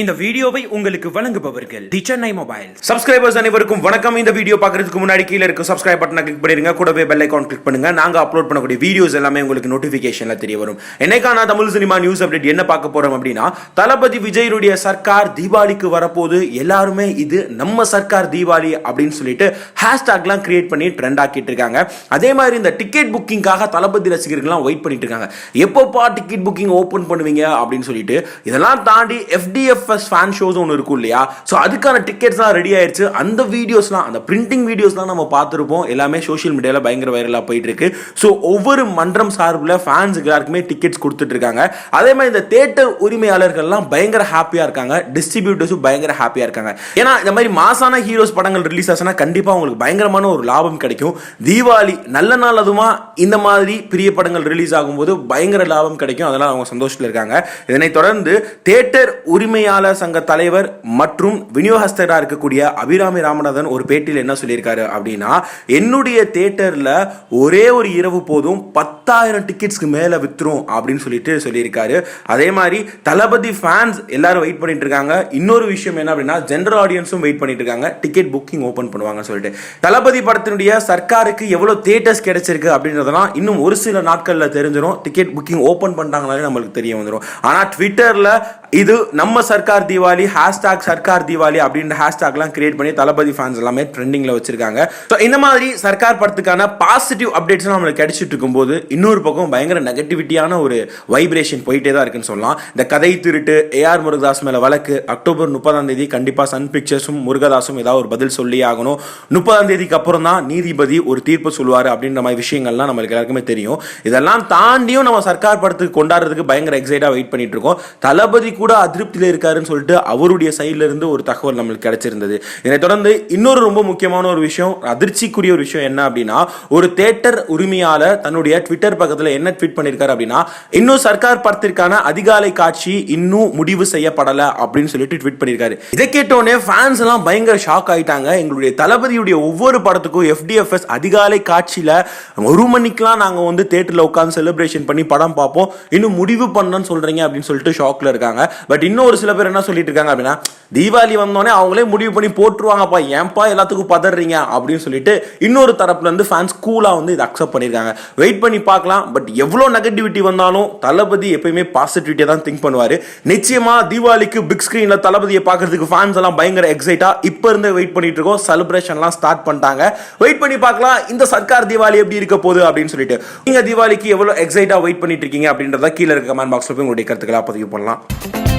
இந்த வீடியோவை உங்களுக்கு வழங்குபவர்கள் தி சென்னை மொபைல் சப்ஸ்கிரைபர்ஸ் அனைவருக்கும் வணக்கம். இந்த வீடியோ பார்க்கறதுக்கு முன்னாடி கீழே இருக்க சப்ஸ்கிரைப் பட்டனை கிளிக் பண்ணிருங்க கூடவே பெல் ஐக்கான் கிளிக் பண்ணுங்க. நாங்க அப்லோட் பண்ணக்கூடிய வீடியோஸ் எல்லாமே உங்களுக்கு நோட்டிபிகேஷன்ல தெரிய வரும். என்னைக்கான தமிழ் சினிமா நியூஸ் அப்டேட் என்ன பார்க்க போறோம் அப்படின்னா தளபதி விஜயருடைய சர்க்கார் தீபாவளிக்கு வரப்போது எல்லாருமே இது நம்ம சர்க்கார் தீபாவளி அப்படின்னு சொல்லிட்டு ஹேஷ்டாக்லாம் கிரியேட் பண்ணி ட்ரெண்ட் ஆக்கிட்டு இருக்காங்க. அதே மாதிரி இந்த டிக்கெட் புக்கிங்காக தளபதி ரசிகர்கள்லாம் வெயிட் பண்ணிட்டு இருக்காங்க. எப்போப்பா டிக்கெட் புக்கிங் ஓப்பன் பண்ணுவீங்க அப்படின்னு சொல்லிட்டு இதெல்லாம் தாண்டி எஃப்டிஎஃப் எஃப்டிஎஃப்எஸ் ஃபேன் ஷோஸ் ஒன்று இருக்கும் இல்லையா? ஸோ அதுக்கான டிக்கெட்ஸ்லாம் ரெடி ஆயிடுச்சு அந்த வீடியோஸ்லாம் அந்த பிரிண்டிங் வீடியோஸ்லாம் நம்ம பார்த்துருப்போம். எல்லாமே சோஷியல் மீடியாவில் பயங்கர வைரலாக போயிட்டு இருக்கு ஸோ ஒவ்வொரு மன்றம் சார்பில் ஃபேன்ஸுக்கு எல்லாருக்குமே டிக்கெட்ஸ் கொடுத்துட்டு இருக்காங்க. அதே மாதிரி இந்த தேட்டர் உரிமையாளர்கள்லாம் பயங்கர ஹாப்பியாக இருக்காங்க. டிஸ்ட்ரிபியூட்டர்ஸும் பயங்கர ஹாப்பியாக இருக்காங்க. ஏன்னா இந்த மாதிரி மாசான ஹீரோஸ் படங்கள் ரிலீஸ் ஆச்சுன்னா கண்டிப்பாக உங்களுக்கு பயங்கரமான ஒரு லாபம் கிடைக்கும். தீபாவளி நல்ல நாள் அதுமா இந்த மாதிரி பெரிய படங்கள் ரிலீஸ் ஆகும்போது பயங்கர லாபம் கிடைக்கும். அதெல்லாம் அவங்க சந்தோஷத்தில் இருக்காங்க. இதனைத் தொடர்ந்து தேட்டர் உரிமையாக உரிமையாளர் சங்க தலைவர் மற்றும் விநியோகஸ்தராக இருக்கக்கூடிய அபிராமி ராமநாதன் ஒரு பேட்டியில் என்ன சொல்லியிருக்காரு அப்படின்னா என்னுடைய தேட்டரில் ஒரே ஒரு இரவு போதும் பத்தாயிரம் டிக்கெட்ஸ்க்கு மேலே வித்துரும் அப்படின்னு சொல்லிட்டு சொல்லியிருக்காரு. அதே மாதிரி தளபதி ஃபேன்ஸ் எல்லாரும் வெயிட் பண்ணிட்டு இருக்காங்க. இன்னொரு விஷயம் என்ன அப்படின்னா ஜென்ரல் ஆடியன்ஸும் வெயிட் பண்ணிட்டு இருக்காங்க. டிக்கெட் புக்கிங் ஓப்பன் பண்ணுவாங்கன்னு சொல்லிட்டு. தளபதி படத்தினுடைய சர்க்காருக்கு எவ்வளோ தேட்டர்ஸ் கிடைச்சிருக்கு அப்படின்றதெல்லாம் இன்னும் ஒரு சில நாட்களில் தெரிஞ்சிடும் டிக்கெட் புக்கிங் ஓப்பன் பண்ணிட்டாங்கனாலே நம்மளுக்கு தெரிய வந்துடும் ஆனால் ட்விட்டரில் இது நம்ம சர்க்கார் சர்க்கார் தீபாவளி ஹேஷ்டாக் சர்க்கார் தீபாவளி அப்படின்ற ஹேஷ்டாக்லாம் கிரியேட் பண்ணி தளபதி ஃபேன்ஸ் எல்லாமே ட்ரெண்டிங்கில் வச்சிருக்காங்க. ஸோ இந்த மாதிரி சர்க்கார் படத்துக்கான பாசிட்டிவ் அப்டேட்ஸ் நம்மளுக்கு கிடைச்சிட்டு இருக்கும்போது இன்னொரு பக்கம் பயங்கர நெகட்டிவிட்டியான ஒரு வைப்ரேஷன் போயிட்டே தான் இருக்குன்னு சொல்லலாம். இந்த கதை திருட்டு ஏஆர் முருகதாஸ் மேலே வழக்கு அக்டோபர் முப்பதாம் தேதி கண்டிப்பாக சன் பிக்சர்ஸும் முருகதாஸும் ஏதாவது ஒரு பதில் சொல்லி ஆகணும். முப்பதாம் தேதிக்கு அப்புறம் தான் நீதிபதி ஒரு தீர்ப்பு சொல்லுவார் அப்படின்ற மாதிரி விஷயங்கள்லாம் நம்மளுக்கு எல்லாருக்குமே தெரியும். இதெல்லாம் தாண்டியும் நம்ம சர்க்கார் படத்துக்கு கொண்டாடுறதுக்கு பயங்கர எக்ஸைட்டாக வெயிட் பண்ணிட்டு இருக்கோம். தளபதி கூட அதிருப்தியில் இருக்காருன்னு சொல்லிட்டு அவருடைய சைட்ல இருந்து ஒரு தகவல் நம்மளுக்கு கிடைச்சிருந்தது. இதனைத் தொடர்ந்து இன்னொரு ரொம்ப முக்கியமான ஒரு விஷயம் அதிர்ச்சிக்குரிய ஒரு விஷயம் என்ன அப்படின்னா ஒரு தேட்டர் உரிமையாளர் தன்னுடைய ட்விட்டர் பக்கத்தில் என்ன ட்வீட் பண்ணியிருக்காரு அப்படின்னா இன்னும் சர்க்கார் படத்திற்கான அதிகாலை காட்சி இன்னும் முடிவு செய்யப்படலை அப்படின்னு சொல்லிட்டு ட்வீட் பண்ணியிருக்காரு இதை கேட்டோடனே ஃபேன்ஸ் எல்லாம் பயங்கர ஷாக் ஆயிட்டாங்க. எங்களுடைய தளபதியுடைய ஒவ்வொரு படத்துக்கும் எஃப்டிஎஃப்எஸ் அதிகாலை காட்சியில் ஒரு மணிக்கெலாம் நாங்கள் வந்து தேட்டரில் உட்காந்து செலிப்ரேஷன் பண்ணி படம் பார்ப்போம். இன்னும் முடிவு பண்ணணும்னு சொல்கிறீங்க அப்படின்னு சொல்லிட்டு ஷாக்கில் இருக்காங்க. பட் இன்னும் ஒரு சில பேர் என்ன சொல்லிட்டு இருக்காங்க அப்படின்னா தீபாவளி வந்தோடனே அவங்களே முடிவு பண்ணி போட்டுருவாங்கப்பா ஏன்பா எல்லாத்துக்கும் பதறீங்க அப்படின்னு சொல்லிட்டு இன்னொரு தரப்புல இருந்து ஃபேன்ஸ் கூலாக வந்து இதை அக்செப்ட் பண்ணியிருக்காங்க வெயிட் பண்ணி பார்க்கலாம் பட் எவ்வளோ நெகட்டிவிட்டி வந்தாலும் தளபதி எப்பயுமே பாசிட்டிவிட்டியை தான் திங்க் பண்ணுவார். நிச்சயமா தீபாவளிக்கு பிக் ஸ்க்ரீனில் தளபதியை பார்க்கறதுக்கு ஃபேன்ஸ் எல்லாம் பயங்கர எக்ஸைட்டாக இப்போ இருந்தே வெயிட் பண்ணிட்டு இருக்கோம். செலிப்ரேஷன்லாம் ஸ்டார்ட் பண்ணிட்டாங்க. வெயிட் பண்ணி பார்க்கலாம் இந்த சர்க்கார் தீபாவளி எப்படி இருக்க போகுது அப்படின்னு சொல்லிட்டு. நீங்க தீபாவளிக்கு எவ்வளோ எக்ஸைட்டாக வெயிட் பண்ணிட்டு இருக்கீங்க அப்படின்றத கீழே இருக்க கமெண்ட் பாக்ஸில் போய் உங்களுடைய கருத்துக்களை பதிவு பண்ணலாம்.